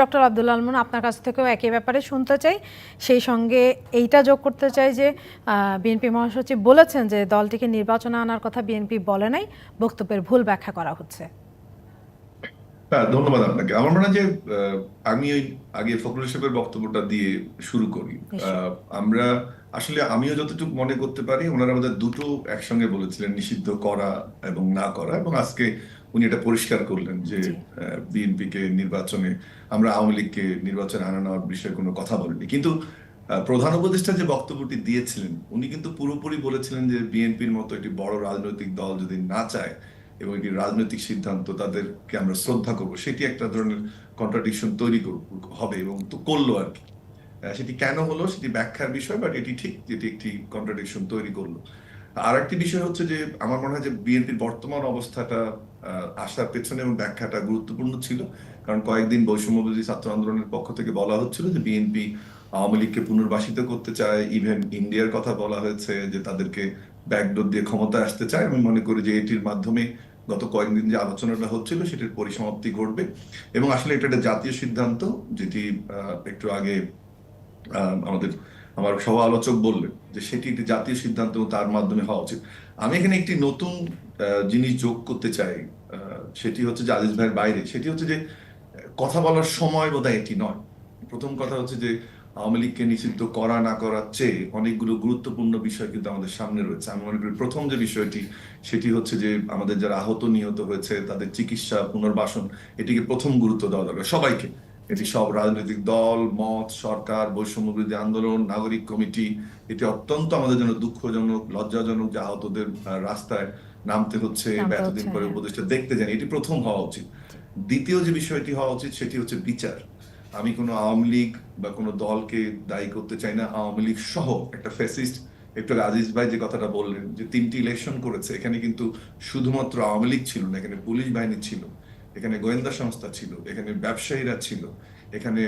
Doctor Abdul আলমন আপনার কাছ থেকেও একই ব্যাপারে শুনতে চাই। সেই সঙ্গে এইটা যোগ করতে চাই যে বিএনপি মহাসচিব বলেছেন যে দলটিকে নির্বাচনে আনার কথা বিএনপি বলে নাই বক্তব্যের ভুল ব্যাখ্যা করা হচ্ছে। হ্যাঁ ধন্যবাদ আপনাকে। আমার মনে হয় যে আমি ওই আগে ফখরুল সাহেবের বক্তব্যটা দিয়ে শুরু করি। আমরা আসলে আমিও যতটুকু মনে করতে পারি ওনারা আমাদের দুটো একসঙ্গে বলেছিলেন নিষিদ্ধ করা এবং না করা এবং আজকে উনি এটা পরিষ্কার করলেন যে জি। বিএনপি কে নির্বাচনে আমরা আওয়ামী লীগকে নির্বাচনে আনা নেওয়ার বিষয়ে কোনো কথা বলিনি। কিন্তু প্রধান উপদেষ্টা যে বক্তব্যটি দিয়েছিলেন উনি কিন্তু পুরোপুরি বলেছিলেন যে বিএনপির মতো একটি বড় রাজনৈতিক দল যদি না চায় এবং একটি রাজনৈতিক সিদ্ধান্ত তাদেরকে আমরা শ্রদ্ধা করব সেটি একটা ধরনের কন্ট্রাডিকশন তৈরি করব- হবে এবং তো করল আর কি। সেটি কেন হলো সেটি ব্যাখ্যার বিষয় বাট এটি ঠিক যেটি একটি কন্ট্রাডিকশন তৈরি করল। আর একটি বিষয় হচ্ছে যে, আমার মনে হয় যে বিএনপির বর্তমান অবস্থাটা আসার পেছনে এবং ব্যাখ্যাটা গুরুত্বপূর্ণ ছিল। কারণ কয়েকদিন বৈষম্যবিরোধী ছাত্র আন্দোলনের পক্ষ থেকে বলা হচ্ছিল যে বিএনপি আওয়ামী লীগকে পুনর্বাসিত করতে চায়। ইভেন ইন্ডিয়ার কথা বলা হয়েছে যে তাদেরকে ব্যাকডোর দিয়ে ক্ষমতায় আসতে চায়। আমি মনে করি যে এটির মাধ্যমে গত কয়েকদিন যে আলোচনাটা হচ্ছিল, সেটির পরিসমাপ্তি ঘটবে। এবং আসলে এটা একটা জাতীয় সিদ্ধান্ত, যেটি একটু আগে আমাদের, আমার সহ আলোচক বললেন যে সেটি একটি জাতীয় সিদ্ধান্ত তার মাধ্যমে হওয়া উচিত। আমি এখানে একটি নতুন জিনিস যোগ করতে চাই সেটি হচ্ছে যে আজিজ ভাইয়ের বাইরে। সেটি হচ্ছে যে, কথা বলার সময় বোধহয় এটি নয়। প্রথম কথা হচ্ছে যে, আওয়ামী লীগকে নিষিদ্ধ করা না করার চেয়ে অনেকগুলো গুরুত্বপূর্ণ বিষয় কিন্তু আমাদের সামনে রয়েছে। আমি মনে করি প্রথম যে বিষয়টি, সেটি হচ্ছে যে আমাদের যারা আহত নিহত হয়েছে, তাদের চিকিৎসা, পুনর্বাসন, এটিকে প্রথম গুরুত্ব দেওয়া দরকার সবাইকে। এটি সব রাজনৈতিক দল মত সরকার বৈষম্য বিরোধী আন্দোলন নাগরিক কমিটি এটি অত্যন্ত আমাদের জন্য দুঃখজনক লজ্জাজনক যে আহতদের রাস্তায় নামতে হচ্ছে এতদিন পরে হ্যাঁ। উপদেষ্টা দেখতে যান এটি প্রথম হওয়া উচিত। দ্বিতীয় যে বিষয়টি হওয়া উচিত সেটি হচ্ছে বিচার। আমি কোনো আওয়ামী লীগ বা কোনো দলকে দায়ী করতে চাই না। আওয়ামী লীগ সহ একটা ফ্যাসিস্ট একটু আজিজ ভাই যে কথাটা বললেন যে তিনটি ইলেকশন করেছে এখানে কিন্তু শুধুমাত্র আওয়ামী লীগ ছিল না এখানে পুলিশ বাহিনী ছিল। এখানে গোয়েন্দা সংস্থা ছিল, এখানে ব্যবসায়ীরা ছিল, এখানে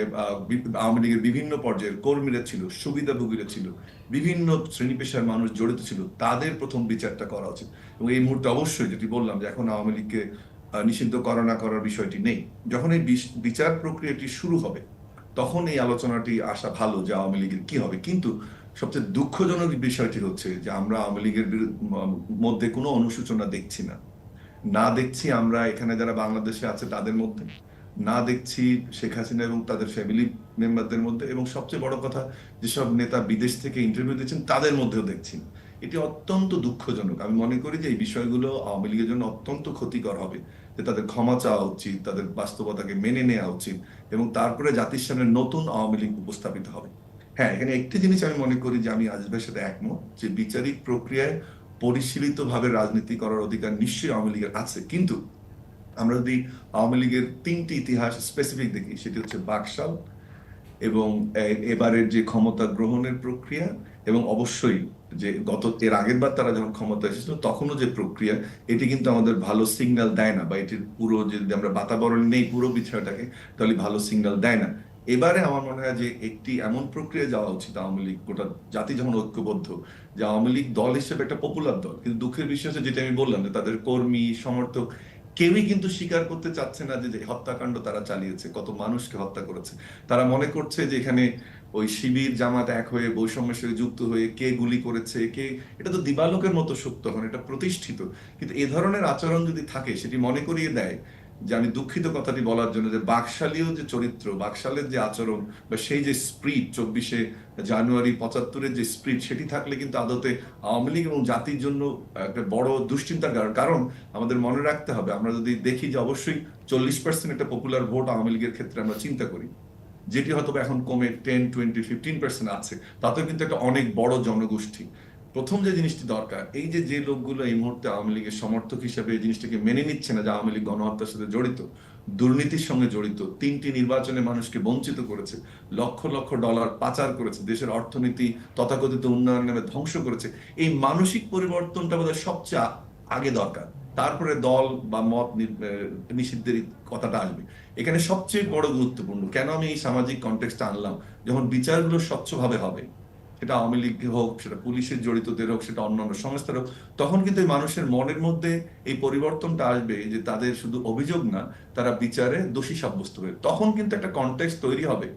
আওয়ামী লীগের বিভিন্ন পর্যায়ের কর্মীরা ছিল, সুবিধাভোগীরা ছিল, বিভিন্ন শ্রেণি পেশার মানুষ জড়িত ছিল, তাদের প্রথম বিচারটা করা উচিত। এবং এই মুহূর্তে অবশ্যই যেটি বললাম যে এখন আওয়ামী লীগকে নিষিদ্ধ করা না করার বিষয়টি নেই। যখন এই বিচার প্রক্রিয়াটি শুরু হবে, তখন এই আলোচনাটি আসা ভালো যে আওয়ামী লীগের কি হবে। কিন্তু সবচেয়ে দুঃখজনক বিষয়টি হচ্ছে যে আমরা আওয়ামী লীগের মধ্যে কোনো অনুশোচনা দেখছি না। না দেখছি আমরা এখানে যারা বাংলাদেশে আছে তাদের মধ্যে। না দেখছি শেখ হাসিনা এবং তাদের ফ্যামিলি মেম্বারদের মধ্যে। এবং সবচেয়ে বড় কথা, যেসব নেতা বিদেশ থেকে ইন্টারভিউ দিচ্ছেন তাদের মধ্যেও দেখছি। এটি অত্যন্ত দুঃখজনক। আমি মনে করি যে এই বিষয়গুলো আওয়ামী লীগের জন্য অত্যন্ত ক্ষতিকর হবে। যে তাদের ক্ষমা চাওয়া উচিত, তাদের বাস্তবতাকে মেনে নেওয়া উচিত এবং তারপরে জাতির সামনে নতুন আওয়ামী লীগ উপস্থাপিত হবে। হ্যাঁ এখানে একটি জিনিস আমি মনে করি যে আমি আজিজের সাথে একমত, যে বিচারিক প্রক্রিয়ায় পরিশীলিত ভাবে রাজনীতি করার অধিকার নিশ্চয়ই আওয়ামী লীগের আছে। কিন্তু আমরা যদি আওয়ামী লীগের তিনটি ইতিহাস স্পেসিফিক দেখি, সেটি হচ্ছে বাকশাল এবং এবারের যে ক্ষমতা গ্রহণের প্রক্রিয়া এবং অবশ্যই যে গত, এর আগের বার তারা যখন ক্ষমতা এসেছিল, তখনও যে প্রক্রিয়া, এটি কিন্তু আমাদের ভালো সিগন্যাল দেয় না বা এটির পুরো যদি আমরা বাতাবরণ নেই পুরো বিষয়টাকে, তাহলে ভালো সিগন্যাল দেয় না। এবারে আমার মনে হয় যে একটি এমন প্রক্রিয়া যাওয়া উচিত আওয়ামী লীগ, গোটা জাতি যখন ঐক্যবদ্ধ, যে আওয়ামী লীগ দল হিসেবে একটা পপুলার দল। কিন্তু দুঃখের হচ্ছে যেটা আমি বললাম যে তাদের কর্মী, সমর্থক কেউই কিন্তু স্বীকার করতে চাচ্ছে না যে হত্যাকাণ্ড তারা চালিয়েছে, কত মানুষকে হত্যা করেছে। তারা মনে করছে যে এখানে ওই শিবির, জামাত এক হয়ে, বৈষম্যের সাথে যুক্ত হয়ে কে গুলি করেছে, কে, এটা তো দিবালোকের মতো সত্য, এখন এটা প্রতিষ্ঠিত। কিন্তু এ ধরনের আচরণ যদি থাকে, সেটি মনে করিয়ে দেয় যে আমি দুঃখিত কথাটি বলার জন্য যে বাকশালীয় যে চরিত্র, বাকশালের যে আচরণ বা সেই যে স্প্রিট, চব্বিশে জানুয়ারি পঁচাত্তরের যে স্প্রিট, সেটি থাকলে কিন্তু আদতে আওয়ামী লীগ এবং জাতির জন্য একটা বড় দুশ্চিন্তার কারণ। আমাদের মনে রাখতে হবে, আমরা যদি দেখি যে অবশ্যই চল্লিশ পার্সেন্ট একটা পপুলার ভোট আওয়ামী লীগের ক্ষেত্রে আমরা চিন্তা করি। যেটি হয়তো এখন কমে টেন টোয়েন্টি ফিফটিন পার্সেন্ট আছে। তাতেও কিন্তু একটা অনেক বড় জনগোষ্ঠী। প্রথম যে জিনিসটি দরকার, এই যে যে লোকগুলো এই মুহূর্তে আওয়ামী লীগের সমর্থক হিসেবে এই জিনিসটাকে মেনে নিচ্ছে না, যে আওয়ামী লীগ গণহত্যার সাথে জড়িত, দুর্নীতির সঙ্গে জড়িত, তিনটি নির্বাচনে মানুষকে বঞ্চিত করেছে, লক্ষ লক্ষ ডলার পাচার করেছে, দেশের অর্থনীতি তথাকথিত উন্নয়ন নামে ধ্বংস করেছে, এই মানসিক পরিবর্তনটা বোধহয় সবচেয়ে আগে দরকার। তারপরে দল বা মত নিষিদ্ধের কথাটা আসবে। এখানে সবচেয়ে বড় গুরুত্বপূর্ণ, কেন আমি এই সামাজিক কন্টেক্সটটা আনলাম? যখন বিচারগুলো স্বচ্ছভাবে হবে সেটা আওয়ামী লীগ হোক, সেটা পুলিশের জড়িতদের হোক, সেটা অন্যান্য সংস্থার হোক, তখন কিন্তু এই মানুষের মনের মধ্যে এই পরিবর্তনটা আসবে যে তাদের শুধু অভিযোগ না, তারা বিচারে দোষী সাব্যস্ত হবে তখন কিন্তু একটা কনটেক্সট তৈরি হবে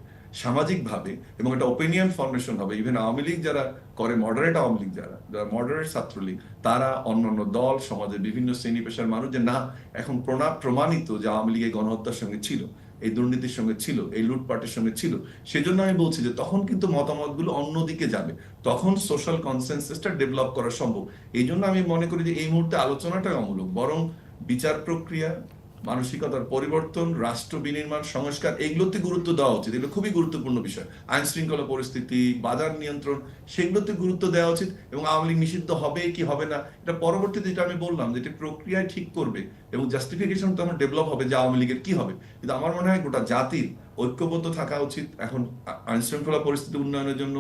সামাজিকভাবে এবং একটা ওপিনিয়ন ফর্মেশন হবে। ইভেন আওয়ামী লীগ যারা করে মডারেট আওয়ামী লীগ যারা যারা মডারেট ছাত্রলীগ, তারা অন্যান্য দল, সমাজের বিভিন্ন শ্রেণি পেশার মানুষ যে না, এখন প্রমাণিত যে আওয়ামী লীগ এই গণহত্যার সঙ্গে ছিল এই দুর্নীতির সঙ্গে ছিল, এই লুটপাটের সঙ্গে ছিল। সেজন্য আমি বলছি যে তখন কিন্তু মতামতগুলো অন্যদিকে যাবে। তখন সোশ্যাল কনসেন্সেসটা ডেভেলপ করা সম্ভব। এই জন্য আমি মনে করি যে এই মুহূর্তে আলোচনাটাই অমূলক। বরং বিচার প্রক্রিয়া মানসিকতার পরিবর্তন রাষ্ট্র বিনির্মাণ সংস্কার এগুলোতে গুরুত্ব দেওয়া উচিত। এগুলো খুবই গুরুত্বপূর্ণ বিষয়। আইন শৃঙ্খলা পরিস্থিতি বাজার নিয়ন্ত্রণ সেগুলোতে গুরুত্ব দেওয়া উচিত এবং আওয়ামী লীগ নিষিদ্ধ হবে কি হবে না এটা পরবর্তীতে যেটা আমি বললাম যে এটা প্রক্রিয়ায় ঠিক করবে এবং জাস্টিফিকেশন তখন ডেভেলপ হবে যে আওয়ামী লীগের কি হবে। কিন্তু আমার মনে হয় গোটা জাতির ঐক্যবদ্ধ থাকা উচিত এখন আইন শৃঙ্খলা পরিস্থিতি উন্নয়নের জন্য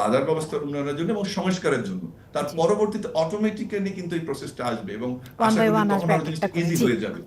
বাজার ব্যবস্থার উন্নয়নের জন্য এবং সংস্কারের জন্য। তার পরবর্তীতে অটোমেটিক্যালি কিন্তু এই প্রসেসটা আসবে এবং আশা করি তখন জিনিসটা ইজি হয়ে যাবে।